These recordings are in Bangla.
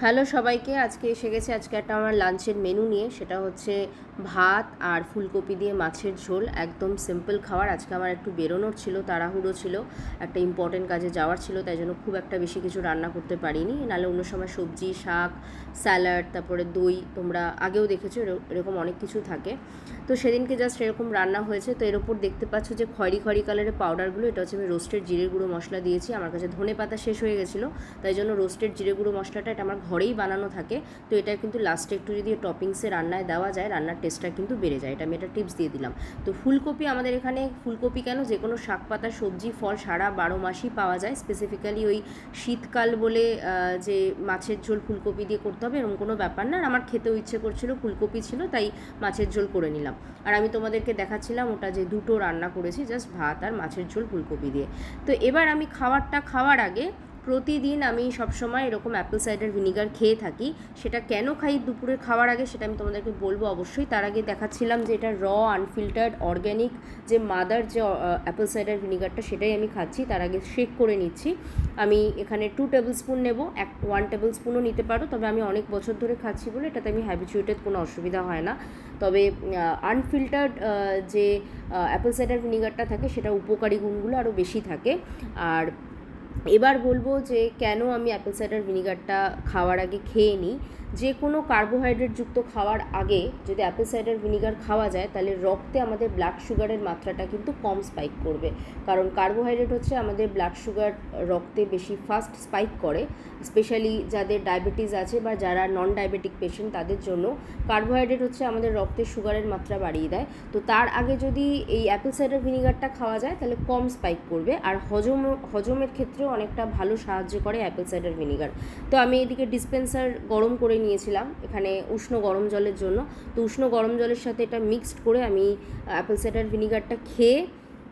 হ্যালো সবাইকে, আজকে এসে গেছে, আজকে একটা আমার লাঞ্চের মেনু নিয়ে, সেটা হচ্ছে ভাত আর ফুলকপি দিয়ে মাছের ঝোল, একদম সিম্পল খাবার। আজকে আমার একটু বেরোনোর ছিল, তাড়াহুড়ো ছিল, একটা ইম্পর্টেন্ট কাজে যাওয়ার ছিল, তাই জন্য খুব একটা বেশি কিছু রান্না করতে পারিনি। নাহলে অন্য সময় সবজি, শাক স্যালাড তারপরে দই, তোমরা আগেও দেখেছ এরক- এরকম অনেক কিছু থাকে। তো সেদিনকে জাস্ট এরকম রান্না হয়েছে, তো এর ওপর দেখতে পাচ্ছ যে খয়রি খয়রি কালারের পাউডারগুলো এটা হচ্ছে আমি রোস্টেড জিরে গুঁড়ো মশলা দিয়েছি, আমার কাছে ধনে পাতা শেষ হয়ে গেছিল, তাই জন্য রোস্টেড জিরে গুঁড়ো মশলাটা, এটা আমার ঘরেই বানানো থাকে, তো এটা কিন্তু লাস্টে একটু যদি টপিংসে রান্নায় দেওয়া যায়, রান্নার টেস্টটা কিন্তু বেড়ে যায়। এটা আমি এটা টিপস দিয়ে দিলাম। তো ফুলকপি আমাদের এখানে, ফুলকপি কেন? যে কোনো শাক, পাতা, সবজি, ফল সারা বারো মাসই পাওয়া যায়। স্পেসিফিক্যালি ওই শীতকাল বলে যে মাছের ঝোল ফুলকপি দিয়ে করতে হবে, এরকম কোনো ব্যাপার না। আর আমার খেতেও ইচ্ছে করছিল, ফুলকপি ছিল, তাই মাছের ঝোল করে নিলাম। আর আমি তোমাদেরকে দেখাচ্ছিলাম ওটা যে দুটো রান্না করেছি জাস্ট ভাত আর মাছের ঝোল ফুলকপি দিয়ে। তো এবার আমি খাবারটা খাওয়ার আগে প্রতিদিন আমি সবসময় এরকম অ্যাপেল সাইডার ভিনিগার খেয়ে থাকি। সেটা কেন খাই দুপুরে খাওয়ার আগে সেটা আমি তোমাদেরকে বলব অবশ্যই। তার আগে দেখাচ্ছিলাম যে এটা র আনফিল্টার্ড অর্গ্যানিক যে মাদার যে অ্যাপেল সাইডার ভিনিগারটা সেটাই আমি খাচ্ছি। তার আগে শেক করে নিচ্ছি। আমি এখানে টু টেবিল স্পুন নেব। এক ওয়ান টেবিল স্পুনও নিতে পারো। তবে আমি অনেক বছর ধরে খাচ্ছি বলে এটাতে আমি হ্যাবিচুয়েটেড কোনো অসুবিধা হয় না। তবে আনফিল্টার্ড যে অ্যাপেল সাইডার ভিনিগারটা থাকে সেটা উপকারী গুণগুলো আরও বেশি থাকে। আর এবার বলব যে কেন আমি অ্যাপেল সাইডার ভিনিগারটা খাওয়ার আগে খেয়ে নিই? যে কোনো কার্বোহাইড্রেটযুক্ত খাওয়ার আগে যদি অ্যাপেল সাইডার ভিনিগার খাওয়া যায়, তাহলে রক্তে আমাদের ব্লাড সুগারের মাত্রাটা কিন্তু কম স্পাইক করবে। কারণ কার্বোহাইড্রেট হচ্ছে আমাদের ব্লাড সুগার রক্তে বেশি ফাস্ট স্পাইক করে। স্পেশালি যাদের ডায়াবেটিস আছে বা যারা নন ডায়াবেটিক পেশেন্ট তাদের জন্য কার্বোহাইড্রেট হচ্ছে আমাদের রক্তে সুগারের মাত্রা বাড়িয়ে দেয়। তো তার আগে যদি এই অ্যাপেল সাইডার ভিনিগারটা খাওয়া যায়, তাহলে কম স্পাইক করবে। আর হজম, হজমের ক্ষেত্রেও অনেকটা ভালো সাহায্য করে অ্যাপেল সাইডার ভিনিগার তো আমি এদিকে ডিসপেন্সার গরম করে নিয়েছিলাম, এখানে উষ্ণ গরম জলের জন্য। তো উষ্ণ গরম জলের সাথে এটা মিক্সড করে আমি অ্যাপেল সাইডার ভিনিগারটা খেয়ে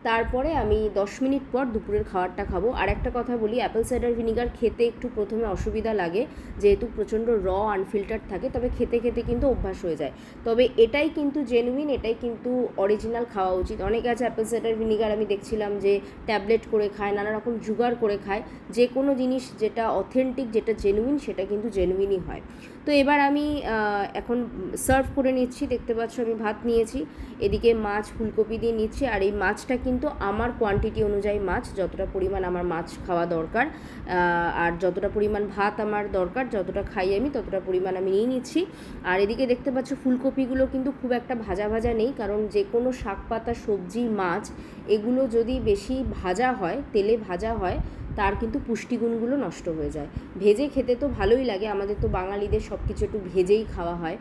তারপরে আমি দশ মিনিট পর দুপুরের খাবারটা খাব। আর একটা কথা বলি অ্যাপেল সাইডার ভিনিগার খেতে একটু প্রথমে অসুবিধা লাগে, যেহেতু প্রচণ্ড র আনফিল্টার থাকে, তবে খেতে খেতে কিন্তু অভ্যাস হয়ে যায়। তবে এটাই কিন্তু জেনুইন এটাই কিন্তু অরিজিনাল খাওয়া উচিত। অনেকে আছে অ্যাপেল সাইডার ভিনিগার আমি দেখছিলাম যে ট্যাবলেট করে খায়, নানা রকম জুগার করে খায়। যে কোনো জিনিস যেটা অথেন্টিক যেটা জেনুইন সেটা কিন্তু জেনুইনই হয়। তো এবার আমি এখন সার্ভ করে নিচ্ছি। দেখতে পাচ্ছ আমি ভাত নিয়েছি। এদিকে মাছ ফুলকপি দিয়ে নিচ্ছি। আর এই মাছটা কিন্তু আমার কোয়ান্টিটি অনুযায়ী মাছ, যতটা পরিমাণ আমার মাছ খাওয়া দরকার আর যতটা পরিমাণ ভাত আমার দরকার, যতটা খাই আমি, ততটা পরিমাণ আমি নিয়ে নিচ্ছি। আর এদিকে দেখতে পাচ্ছ ফুলকপিগুলো কিন্তু খুব একটা ভাজা ভাজা নেই, কারণ যে কোনো শাক পাতা, সবজি, মাছ, এগুলো যদি বেশি ভাজা হয়, তেলে ভাজা হয় তার কিন্তু পুষ্টিগুণগুলো নষ্ট হয়ে যায়। ভেজে খেতে তো ভালোই লাগে, আমাদের তো বাঙালিদের সব কিছু একটু ভেজেই খাওয়া হয়।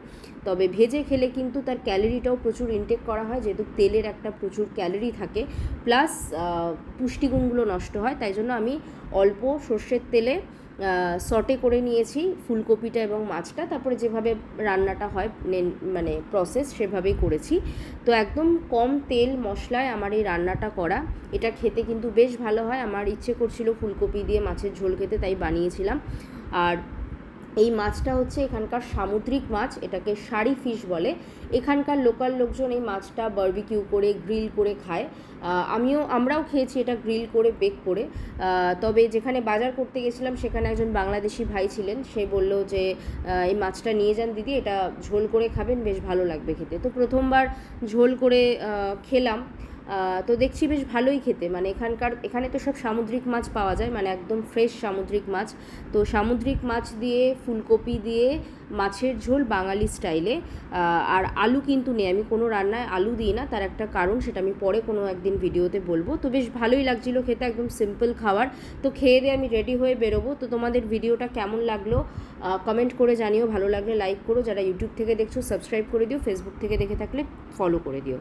তবে ভেজে খেলে কিন্তু তার ক্যালোরিটাও প্রচুর ইনটেক করা হয়, যেহেতু তেলের একটা প্রচুর ক্যালোরি থাকে। প্লাস পুষ্টিগুণগুলো নষ্ট হয়, তাই জন্য আমি অল্প সর্ষের তেলে সটে করে নিয়েছি ফুলকপিটা এবং মাছটা। তারপরে যেভাবে রান্নাটা হয় মানে প্রসেস সেভাবেই করেছি। তো একদম কম তেল মশলায় আমার এই রান্নাটা করা। এটা খেতে কিন্তু বেশ ভালো হয়। আমার ইচ্ছে করছিল ফুলকপি দিয়ে মাছের ঝোল খেতে, তাই বানিয়েছিলাম। আর এই মাছটা হচ্ছে এখানকার সামুদ্রিক মাছ, এটাকে শাড়ি ফিশ বলে। এখানকার লোকাল লোকজন এই মাছটা বারবিকিউ করে গ্রিল করে খায়। আমিও, আমরাও খেয়েছি এটা গ্রিল করে বেক করে। তবে যেখানে বাজার করতে গেছিলাম, সেখানে একজন বাংলাদেশি ভাই ছিলেন। সে বলল যে এই মাছটা নিয়ে যান দিদি, এটা ঝোল করে খাবেন, বেশ ভালো লাগবে খেতে। তো প্রথমবার ঝোল করে খেলাম। তো দেখছি বেশ ভালোই খেতে। মানে এখানকার, এখানে তো সব সামুদ্রিক মাছ পাওয়া যায় মানে একদম ফ্রেশ সামুদ্রিক মাছ। তো সামুদ্রিক মাছ দিয়ে, ফুলকপি দিয়ে, মাছের ঝোল বাঙালি স্টাইলে আর আলু কিন্তু নেই, আমি কোনো রান্নায় আলু দিই না, তার একটা কারণ সেটা আমি পরে কোনো একদিন ভিডিওতে বলব। তো বেশ ভালোই লাগছিল খেতে, একদম সিম্পল খাবার। তো খেয়ে দিয়ে আমি রেডি হয়ে বেরোবো। তো তোমাদের ভিডিওটা কেমন লাগল কমেন্ট করে জানিও। ভালো লাগলে লাইক করো। যারা ইউটিউব থেকে দেখছ সাবস্ক্রাইব করে দিও। ফেসবুক থেকে দেখে থাকলে ফলো করে দিও।